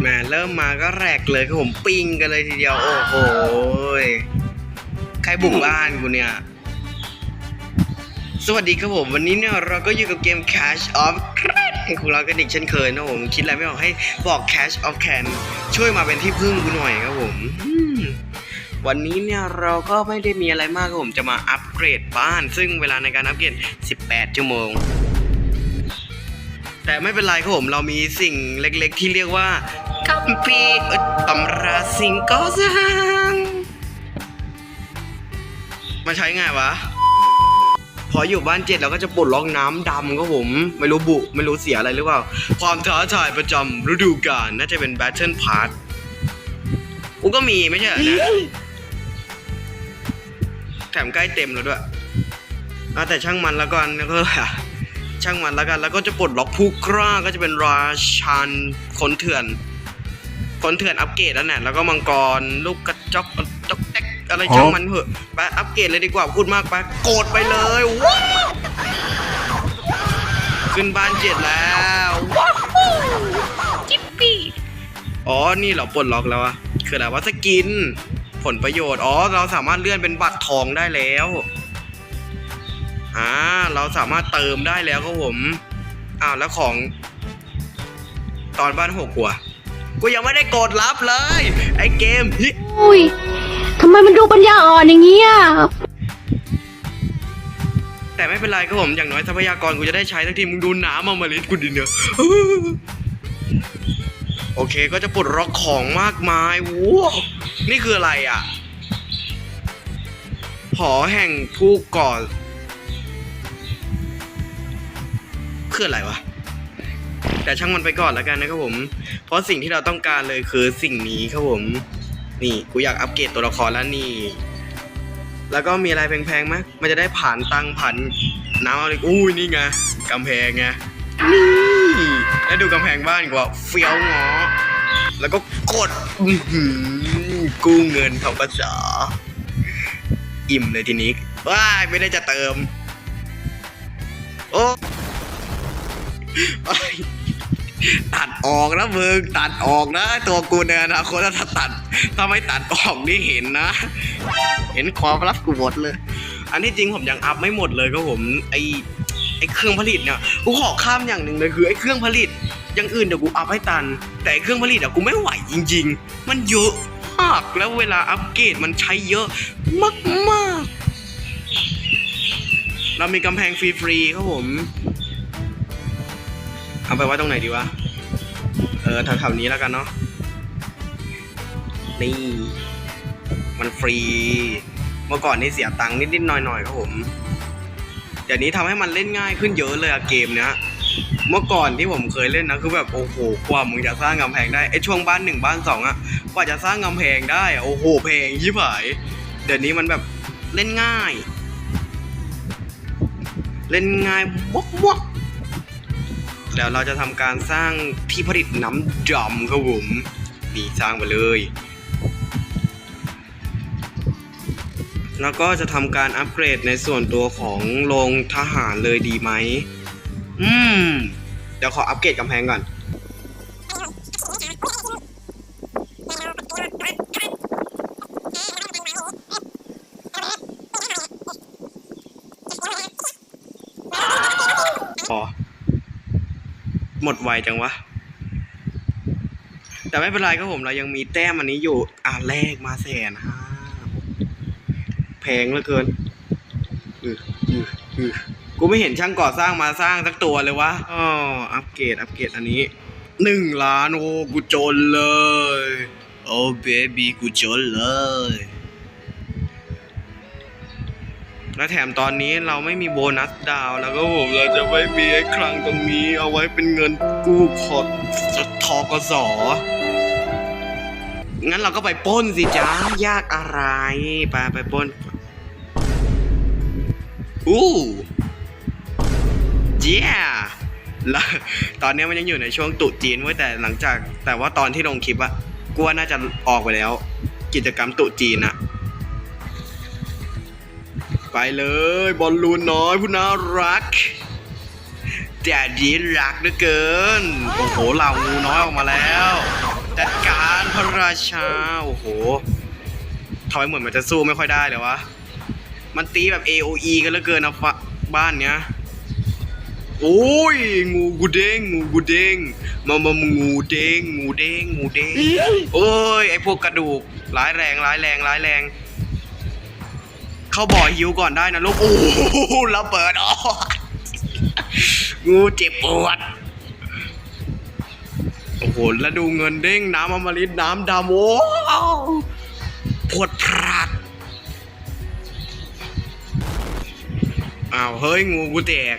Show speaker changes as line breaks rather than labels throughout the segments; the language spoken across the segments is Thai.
แหมเริ่มมาก็แรกเลยครับผมปิ้งกันเลยทีเดียว โอ้โหใครบุกบ้านกูเนี่ย สวัสดีครับผม วันนี้เนี่ยเราก็อยู่กับเกม Cash of Can ของเรากันอีกเช่นเคยนะผมคิดอะไรไม่ออกให้บอก Cash of Can ช่วยมาเป็นที่พึ่งกูหน่อยครับผมอืมวันนี้เนี่ยเราก็ไม่ได้มีอะไรมากครับผมจะมาอัปเกรดบ้าน ซึ่งเวลาในการอัปเกรด 18 ชั่วโมง แต่ไม่เป็นไรครับผมเรามีสิ่งเล็กๆ ที่เรียกว่า คัมภีร์เอ่อตำราสิ่งก่อสร้างมาใช้ไงวะ พออยู่บ้านเจ็ดเราก็จะปลดล็อกน้ำดำครับผม ไม่รู้บุ ไม่รู้เสียอะไรหรือเปล่า ความท้าทายประจำฤดูกาลน่าจะเป็น Battle Pass กูก็มีไม่ใช่นะแถมใกล้เต็มแล้วด้วยอะแต่ช่างมันแล้วกันแล้วก็ช่างมันแล้วกัน แล้วก็จะปลดล็อกผู้กล้าก็จะเป็นราชันคนเถื่อน คนเถื่อนอัปเกรดแล้วเนี่ยแล้วก็มังกรลูกกระจอกจอกแตกอะไรช่างมันเถอะไปอัปเกรดเลยดีกว่าพูดมากไปโกรธไปเลยว้าวขึ้นบ้านเจ็ดแล้วว้าวจิ๊ปปี้อ๋อนี่เหราปลดล็อกแล้วอะคืออะไรว่าสกิน ผลประโยชน์อ๋อเราสามารถเลื่อนเป็นบัตรทองได้แล้วอ่าเราสามารถเติมได้แล้วครับผมอ้าวแล้วของ ตอนบ้านหกหัว กูยังไม่ได้กดรับเลย ไอเกมฮิ
อุ้ยทำไมมันดูปัญญาอ่อนอย่างนี้อะ
แต่ไม่เป็นไรครับผมอย่างน้อยทรัพยากรกูจะได้ใช้ทั้งทีมึงดูน้ำเอามาลิดกูดิเนอะโอเคก็จะปลดล็อกของมากมายว้าวนี่คืออะไรอะ หอแห่งผู้ก่อคืออะไรวะ แต่ช่างมันไปก่อนแล้วกันนะครับผม เพราะสิ่งที่เราต้องการเลยคือสิ่งนี้ครับผม นี่กูอยากอัปเกรดตัวละครแล้วนี่ แล้วก็มีอะไรแพงๆไหมมันจะได้ผ่านตังผ่านน้ำอะไรอุ้ยนี่ไงกำแพงไงนี่แล้วดูกำแพงบ้านกว่าเฟี้ยวงอแล้วก็กดกู้เงินทกสอิ่มเลยทีนี้ว้ายไม่ได้จะเติม โอ้ ตัดออกนะมึงตัดออกนะ ตัวกูเนี่ยนะคนถ้าตัดถ้าไม่ตัดออกนี่เห็นนะ เห็นความลับกูหมดเลย อันที่จริงผมยังอัพไม่หมดเลยก็ผมไอไอเครื่องผลิตเนี่ยกูขอข้ามอย่างหนึ่งเลยคือไอเครื่องผลิตอย่างอื่นเดี๋ยวกูอัพให้ตัน แต่ไอเครื่องผลิตอะกูไม่ไหวจริง ๆ มันเยอะมากแล้วเวลาอัปเกรดมันใช้เยอะมากๆเรามีกำแพงฟรีๆครับผม เอาไปไว้ตรงไหนดีวะ เออแถวๆนี้แล้วกันเนาะ นี่ มันฟรี เมื่อก่อนนี่เสียตังค์นิดๆหน่อยๆครับผม เดี๋ยวนี้ทำให้มันเล่นง่ายขึ้นเยอะเลยอะเกมเนี้ย เมื่อก่อนที่ผมเคยเล่นนะคือแบบโอ้โหกว่ามึงจะสร้างกำแพงได้ไอช่วงบ้านหนึ่งบ้านสองอะกว่าจะสร้างกำแพงได้โอ้โหเพงยี่ผายเดี๋ยวนี้มันแบบเล่นง่าย เล่นง่ายมกมก แล้วเราจะทำการสร้างที่ผลิตน้ำดำครับผมนี่สร้างไปเลย แล้วก็จะทำการอัปเกรดในส่วนตัวของโรงทหารเลยดีไหม อืม เดี๋ยวขออัปเกรดกำแพงก่อน พอ ห มดไวจังวะ แต่ไม่เป็นไรครับผมเรายังมีแต้มอันนี้อยู่ อะแลกมาแสนห้าแพงเหลือเกินอืออืออือกูไม่เห็นช่างก่อสร้างมาสร้างสักตัวเลยวะอ๋ออัปเกรดอัปเกรดอันนี้หนึ่งล้านโอ้กูจนเลย โอ้เบบี้กูจนเลย และแถมตอนนี้เราไม่มีโบนัสดาวแล้วก็ผมเราจะไม่มีไอ้คลังตรงนี้ เอาไว้เป็นเงินกู้ขอดทกสงั้นเราก็ไปป้นสิจ้ายากอะไรไปไปป้นอู้เย้แล้วตอนนี้มันยังอยู่ในช่วงตุจีนไว้ยแต่หลังจาก แต่ว่าตอนที่ลงคลิปอะกูว่าน่าจะออกไปแล้ว กิจกรรมตุจีนอะ ไปเลย บอลลูนน้อยผู้น่ารักแต่ดีรักเหลือเกิน โอ้โหเหล่างูน้อยออกมาแล้วจัดการพระราชา โอ้โหทำไมเหมือนมันจะสู้ไม่ค่อยได้เลยวะ มันตีแบบ AOE กันเหลือเกินนะฟะบ้านเนี้ยโอ้ย งูกูเด้งงูกูเด้งมามางูเด้งงูเด้งงูเด้งโอ้ยไอพวกกระดูกร้ายแรงร้ายแรงร้ายแรง เข้าบ่อหิวก่อนได้นะลูกโอ้โหระเบิดอ๋องูเจ็บปวดโอ้โหแล้วดูเงินเด้งน้ำอมฤตน้ำดำโอ้ปวดพรากอ้าวเฮ้ยงูกูแตก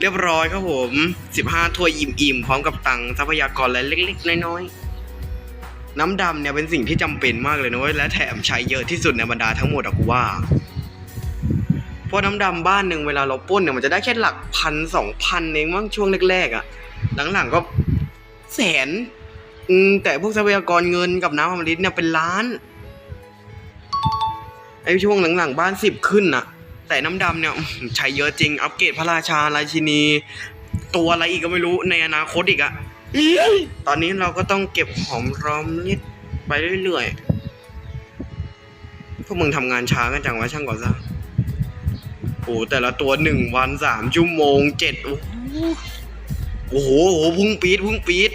เรียบร้อยครับผม 15ถ้วยอิ่มๆ พร้อมกับตังทรัพยากรและเล็กๆ น้อยๆ น้ำดำเนี่ยเป็นสิ่งที่จำเป็นมากเลยนะเว้ยและแถมใช้เยอะที่สุดในบรรดาทั้งหมดอะกูว่า เพราะน้ำดำบ้านหนึ่งเวลาเราป้นเนี่ยมันจะได้แค่หลักพันสองพันเองมั้งช่วงแรกๆอะหลังๆก็แสนแต่พวกทรัพยากรเงินกับน้ำอมฤตเนี่ยเป็นล้าน ไอ้ช่วงหลังๆบ้านสิบขึ้นอะแต่น้ำดำเนี่ยใช้เยอะจริง อัปเกรดพระราชาราชินี ตัวอะไรอีกก็ไม่รู้ในอนาคตอีกอะตอนนี้เราก็ต้องเก็บหอมรอมริดไปเรื่อยๆพวกมึงทำงานช้ากันจังวะช่างก่อสร้าง แต่ละตัวหนึ่งวันสามชั่วโมงเจ็ดโอ้โหโอ้โหพุ่งปี๊ดพุ่งปี๊ด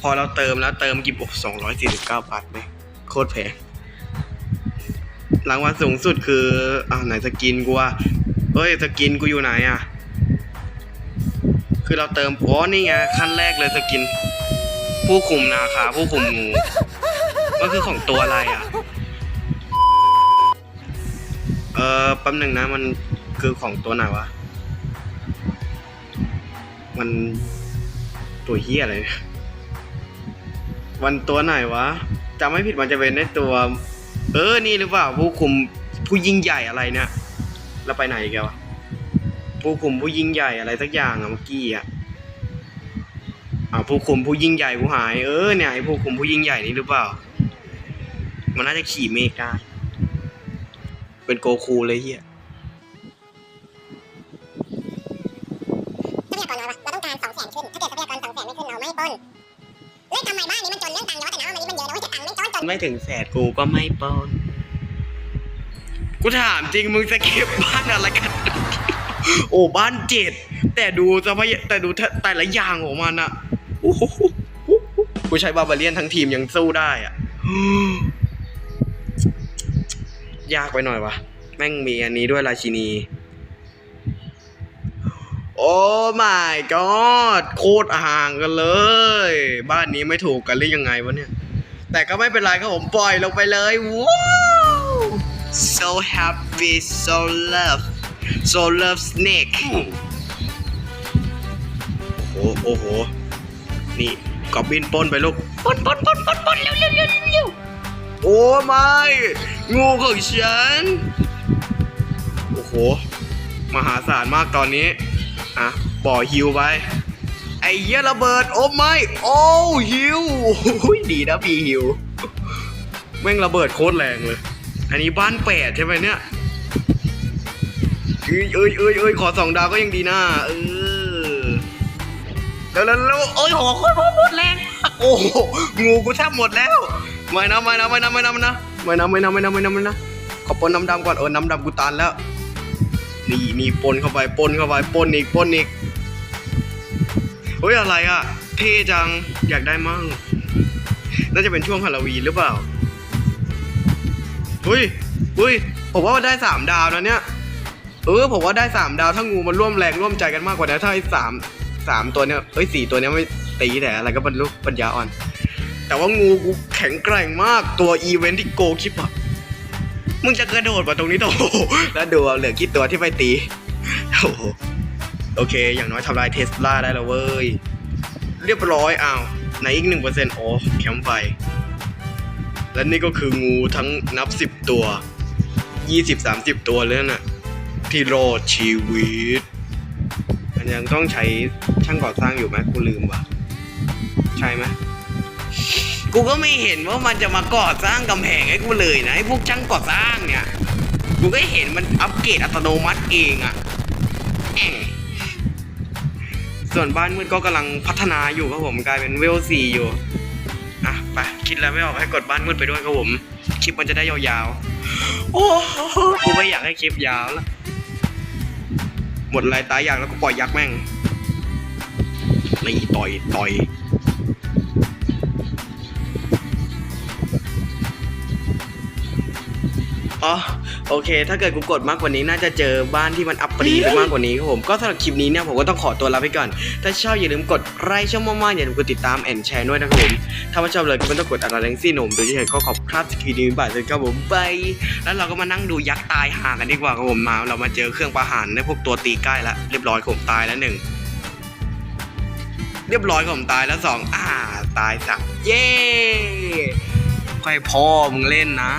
พอเราเติมแล้วเติมกี่บสองร้อยสี่สิบเก้าบาทไหมโคตรแพงรางวัลสูงสุดคืออ่าไหนสกินกูว่าเฮ้ยสกินกูอยู่ไหนอะ คือเราเติมอ๋อนี่ไงขั้นแรกเลยสกิน ผู้คุมนาคาผู้คุมงูก็คือของตัวอะไรอะ ออแป๊บหนึ่งนะ มันคือของตัวไหนวะ มันตัวเฮียอะไร วันตัวไหนวะจำไม่ผิดมันจะเป็นในตัว เออ นี่หรือเปล่า ผู้คุมผู้ยิ่งใหญ่อะไรเนี่ย แล้วไปไหนอีกววะ ผู้คุมผู้ยิ่งใหญ่อะไรสักอย่างอะเมื่อกี้อะอ่าผู้คุมผู้ยิ่งใหญ่ผู้หาย เออเนี่ยไอ้ผู้คุมผู้ยิ่งใหญ่นี่หรือเปล่า มันน่าจะขี่เมกา เป็นโกคูเลยเฮีย
ทรัพยากรน้อยวะเราต้องการสองแสนขึ้น ถ้าเกิดทรัพยากรสองแสนไม่ขึ้นเราไม่ปล้นเฮ้ยทำไมบ้านนี้มันจนเรื่องตังค์เยอะแต่น้ำมันมันเยอะนะว่าจะตังค์ไม่จนจน
ไม่ถึงแสนกูก็ไม่ปล้นกูถามจริงมึงจะเก็บบ้านอะไรกัน โอ้บ้านเจ็ดแต่ดูสภาพแต่ดูแต่ละอย่างของมันอะโอ้โหกูใช้บาบาเลียนทั้งทีมยังสู้ได้อะ ยากไปหน่อยวะแม่งมีอันนี้ด้วยราชินี โอ้ my god โคตรห่างกันเลย บ้านนี้ไม่ถูกกันหรือยังไงวะเนี่ย แต่ก็ไม่เป็นไรครับผมปล่อยลงไปเลยว้าว so happy so love so love snake โอ้โหโอ้โห นี่กอบบินป้นไปลูกป้นป้นป้นป้นป้นเร็วเร็วเร็วเร็ว โอ้ไม่ งูของฉัน โอ้โห มหาศาลมากตอนนี้ อะ บ่อฮิวไป ไอ้เหี้ยระเบิด โอ้ไม่ โอ้ฮิวดีนะพี่ฮิว แม่งระเบิดโคตรแรงเลย อันนี้บ้านแปดใช่ไหมเนี่ย เอ้ยเอ้ยเอ้ยเอ้ยขอสองดาวก็ยังดีนะเออแล้วแล้วโอ้ยหอโคตรหมดแรง โอ้งูกูแทบหมดแล้ว ไม่นะไม่นะไม่นะไม่นะไม่นะไม่นะไม่นะไม่นะไม่นะไม่นะขอปนน้ำดำก่อนเออน้ำดำกูตันแล้ว นี่นี่ปนเข้าไปปนเข้าไปปนอีกปนอีกเฮ้ยอะไรอะ เท่จังอยากได้มั่งน่าจะเป็นช่วงฮาโลวีนหรือเปล่าเฮ้ยเฮ้ยผมว่าได้สามดาวนะเนี่ยเออผมว่าได้สามดาวถ้างูมันร่วมแรงร่วมใจกันมากกว่านี้ถ้าไอ้สามสามตัวเนี้ยเอ้ยสี่ตัวเนี้ยไม่ตีแต่อะไรก็บรรลุปัญญาอ่อน แต่ว่างูกูแข็งแกร่งมากตัวอีเวนท์ที่โกคิปอะมึงจะกระโดดมาตรงนี้โอ้โหแล้วดูเอาเหลือกี่ตัวที่ไปตีโอ้โหโอเค อย่างน้อยทำลายเทสลาได้แล้วเว้ย เรียบร้อยอ้าวไหนอีกหนึ่งเปอร์เซ็นต์โอ้แคมป์ไฟ และนี่ก็คืองูทั้งนับสิบตัวยี่สิบสามสิบตัวเลยน่ะ ที่รอดชีวิต มันยังต้องใช้ช่างก่อสร้างอยู่ไหมกูลืมว่ะ ใช่ไหม กูก็ไม่เห็นว่ามันจะมาก่อสร้างกำแพงให้กูเลยนะไอ้พวกช่างก่อสร้างเนี่ย กูก็เห็นมันอัปเกรดอัตโนมัติเองอะแองส่วนบ้านมืดก็กำลังพัฒนาอยู่ครับผมกลายเป็นเวลสี่อยู่อะไปคิดแล้วไม่ออกให้กดบ้านมืดไปด้วยครับผมคลิปมันจะได้ยาวๆ โอ้กูไม่อยากให้คลิปยาวแล้วหมดอะไรตายอยากแล้วก็ปล่อยยักษ์แม่งนี่ต่อยต่อย อ๋อโอเค ถ้าเกิดกูกดมากกว่านี้น่าจะเจอบ้านที่มันอัปปรีหรือมากกว่านี้ครับผมก็สำหรับคลิปนี้เนี่ยผมก็ต้องขอตัวลาไปก่อน ถ้าชอบอย่าลืมกดไลค์ช่องมากๆอย่าลืมกดติดตามแอนแชร์ด้วยนะครับผมถ้าไม่ชอบเลยก็ไม่ต้องกดอะไรทั้งสิ้นผมโดยที่เห็นก็ขอบครับสกีดีบายเลยครับผมบายแล้วเราก็มานั่งดูยักษ์ตายห่างกันดีกว่าครับผมมา เรามาเจอเครื่องประหารในพวกตัวตีใกล้แล้วเรียบร้อยครับผมตายแล้วหนึ่งเรียบร้อยครับผมตายแล้วสองอ่าตายสามเย้ค่อยพ่อมึงเล่นนะ